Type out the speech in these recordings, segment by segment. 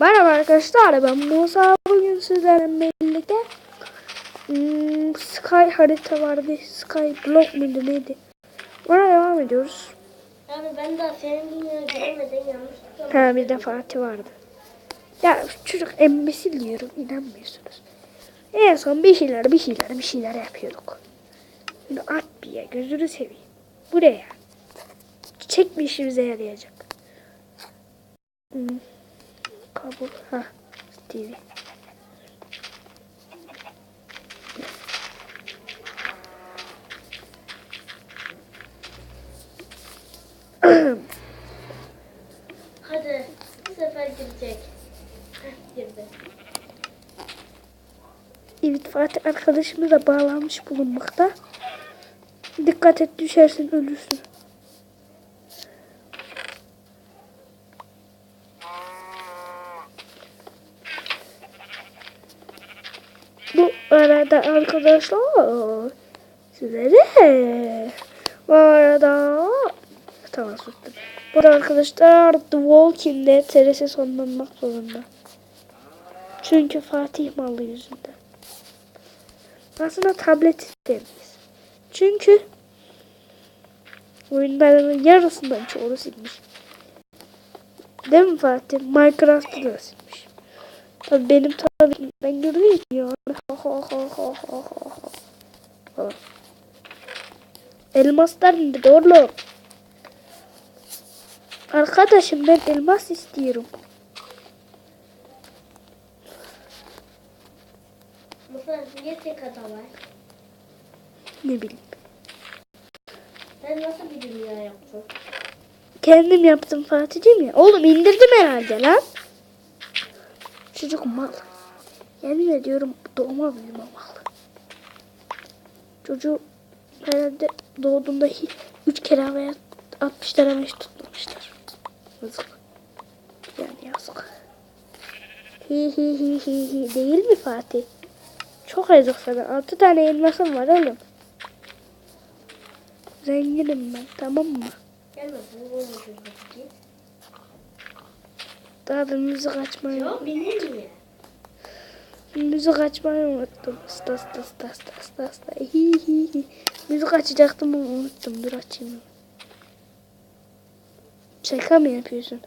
Merhaba arkadaşlar ben Musa. Bugün sizlerle birlikte hmm, Sky harita vardı. Sky Block muydu neydi? Ona devam ediyoruz. Yani ben daha senin dünyaya giremeden yanlışlıkla ha bir de Fatih vardı. Ya çocuk embesil diyorum inanmıyorsunuz. En son bir şeyler bir şeyler bir şeyler yapıyorduk. Şimdi at bir ya gözünü seveyim. Buraya çiçek bir işimize yarayacak? Hmm. Kabul ha TV Hadi bu sefer girecek. Heh, girdi. Evet Fatih arkadaşımız da bağlanmış bulunmakta. Dikkat et düşersin ölürsün. Bu arada arkadaşlar sizlere bu arada tamam sustum. Bu arada arkadaşlar The Walking Dead serisi sonlanmak zorunda. Çünkü Fatih malı yüzünden. Aslında tablet istemeyiz. Çünkü oyunların yarısından çoğunu silmiş. Değil mi Fatih? Minecraft'ı da silmiş. Tabii benim ha ha. Falan. Elmaslar oğlum? Arkadaşım ben elmas istiyorum. Musa niye tek hata var? Ne bileyim. Sen nasıl bir dünya yaptın? Kendim yaptım Fatih'ciğim ya. Oğlum indirdim herhalde lan. Çocuk mal. Yemin ediyorum doğma büyüme mal. Çocuğu herhalde doğduğunda 3 kere veya 60 tane hiç tutmamışlar. Yazık. Yani yazık. Hi hi hi hi hi değil mi Fatih? Çok yazık sana. 6 tane elmasım var oğlum. Zenginim ben tamam mı? Gelme bu. Daha da müzik açmayı Yok benim mi? Müzik açmayı unuttum. Stas stas stas stas stas stas. Hi hi hi. Müzik açacaktım ama unuttum. Dur açayım. Şaka mı yapıyorsun?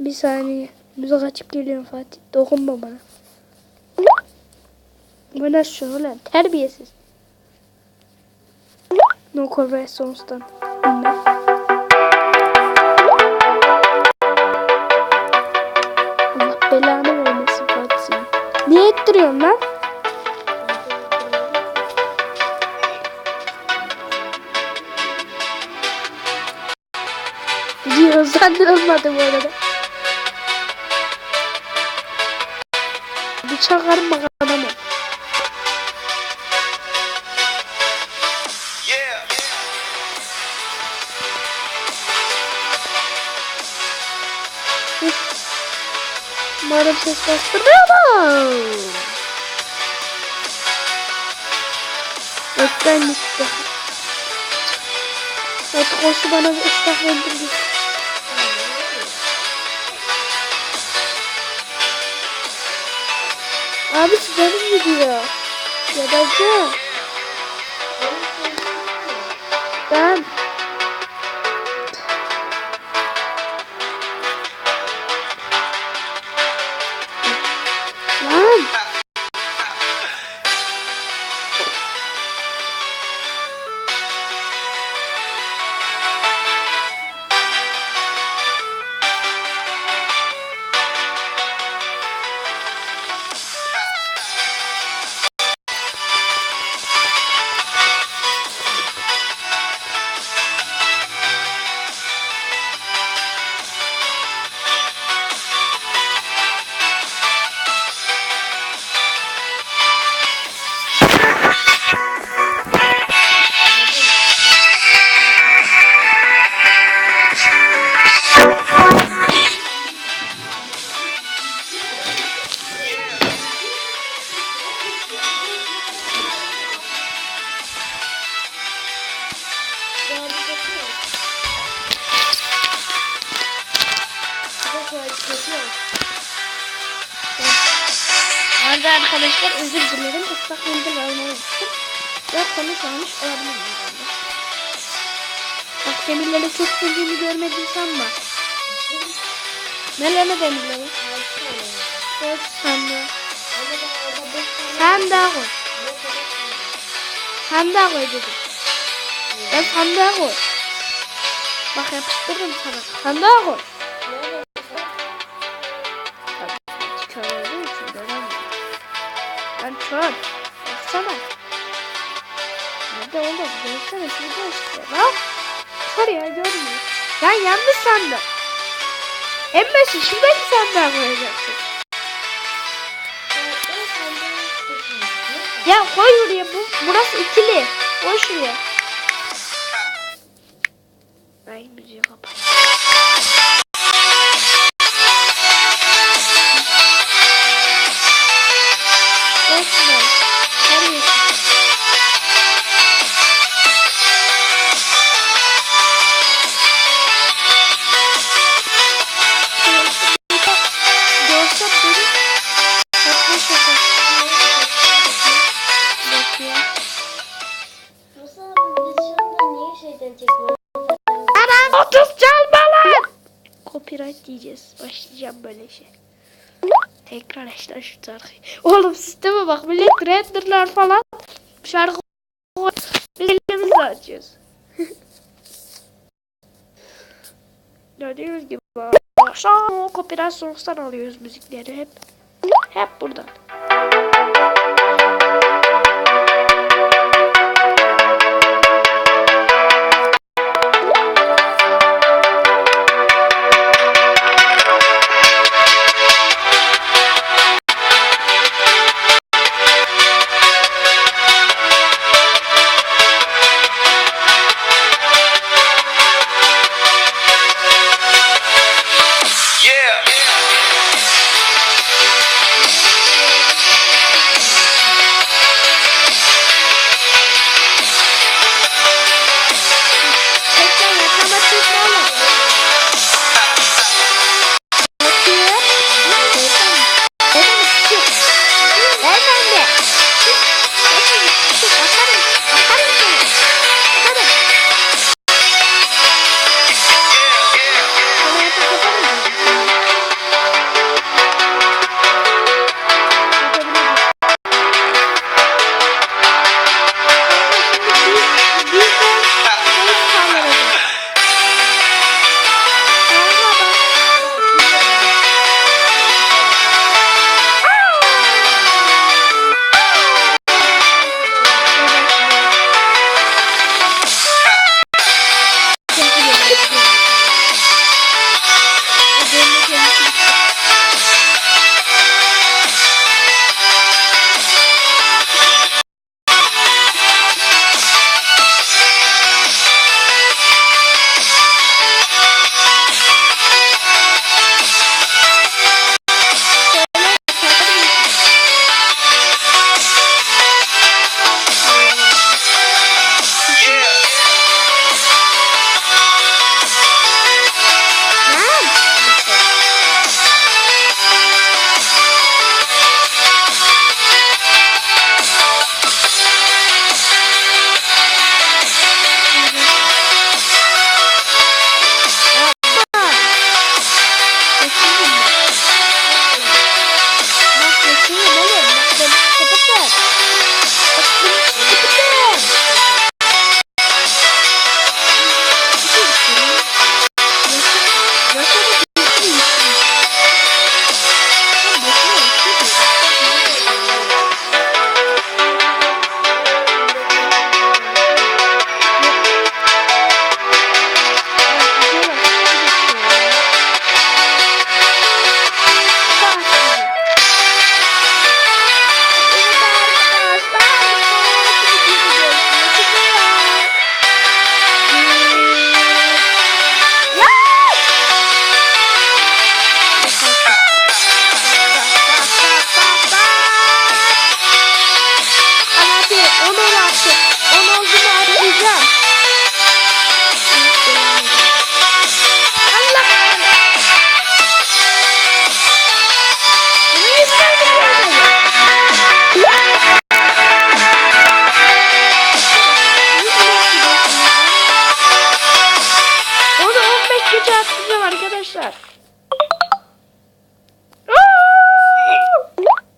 Bir saniye. Müzik açıp geliyorum Fatih. Dokunma bana. Bana şunu lan. Terbiyesiz. No Corresons'tan. Dinle. Niye ettiriyorsun lan? Video hızlandırılmadı bu arada. Bir çakarım bak adamı. Umarım ses bastırmıyor Ekran gitti. Artık koşu bana bir ıslah verdirdi. Abi canım gidiyor. Yabancı. Arada arkadaşlar özür dilerim. Islak mendil unuttum. Ve konuşmamış olabilirim. Bak demirleri kestirdiğimi görmedin sanma. Nelere demirleri? Koy sandığa. Sandığa koy. Sandığa koy dedim. Ben sandığa koy. Bak yapıştırırım sana. Sandığa koy. Kör. Baksana. Nerede oğlum? Görsene şurada işte. Bak. Kör ya görmüyor. Ben yanlış sandım. En başı şuradaki sandığa koyacaksın. Ya koy buraya bu. Burası ikili. Koy şuraya. 30 çalma lan. Copyright diyeceğiz. Başlayacağım böyle şey. Tekrar işte şu şarkıyı. Oğlum sisteme bak millet renderlar falan. Şarkı biz elimizle açıyoruz. Gördüğünüz gibi aşağı copyright sonuçtan alıyoruz müzikleri hep. Hep buradan.